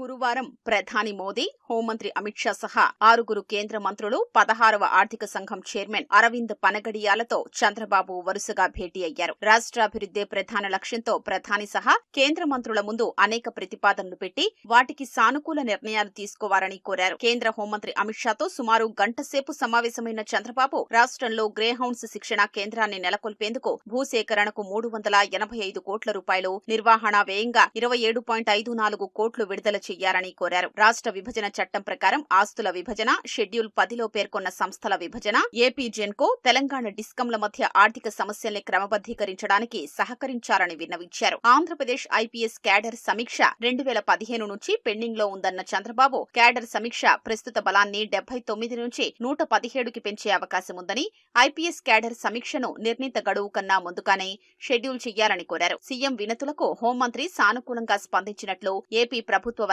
గురువారం ప్రధాని మోదీ హోంమంత్రి అమిత్ షా సహా ఆరుగురు కేంద్ర మంత్రులు పదహారవ ఆర్థిక సంఘం చైర్మన్ అరవింద్ పనగడియాలతో చంద్రబాబు వరుసగా భేటీ అయ్యారు. రాష్ట్రాభివృద్దే ప్రధాన లక్ష్యంతో ప్రధాని సహా కేంద్ర మంత్రుల ముందు అనేక ప్రతిపాదనలు పెట్టి వాటికి సానుకూల నిర్ణయాలు తీసుకోవాలని కోరారు. కేంద్ర హోంమంత్రి అమిత్ షాతో సుమారు గంటసేపు సమావేశమైన చంద్రబాబు రాష్ట్రంలో గ్రేహౌండ్స్ శిక్షణ కేంద్రాన్ని నెలకొల్పేందుకు భూసేకరణకు మూడు వందల ఎనభై ఐదు కోట్ల రూపాయలు నిర్వహణ వ్యయంగా ఇరవై ఏడు పాయింట్ ఐదు నాలుగు కోట్లు విడుదల చేయాలని కోరారు. రాష్ట్ర విభజన చట్టం ప్రకారం ఆస్తుల విభజన షెడ్యూల్ పదిలో పేర్కొన్న సంస్థల విభజన ఏపీ జెన్కో తెలంగాణ డిస్కంల మధ్య ఆర్థిక సమస్యల్ని క్రమబద్దీకరించడానికి సహకరించాలని విన్నవించారు. ఆంధ్రప్రదేశ్ ఐపీఎస్ క్యాడర్ సమీక్ష రెండు వేల పదిహేను నుంచి పెండింగ్లో ఉందన్న చంద్రబాబు క్యాడర్ సమీక్ష ప్రస్తుత బలాన్ని డెబ్బై తొమ్మిది నుంచి నూట పదిహేడుకి పెంచే అవకాశం ఉందని ఐపీఎస్ క్యాడర్ సమీక్షను నిర్ణీత గడువు కన్నా ముందుగానే షెడ్యూల్ చేయాలని కోరారు. సీఎం వినతులకు హోంమంత్రి సానుకూలంగా స్పందించినట్లు ఏపీ ప్రభుత్వ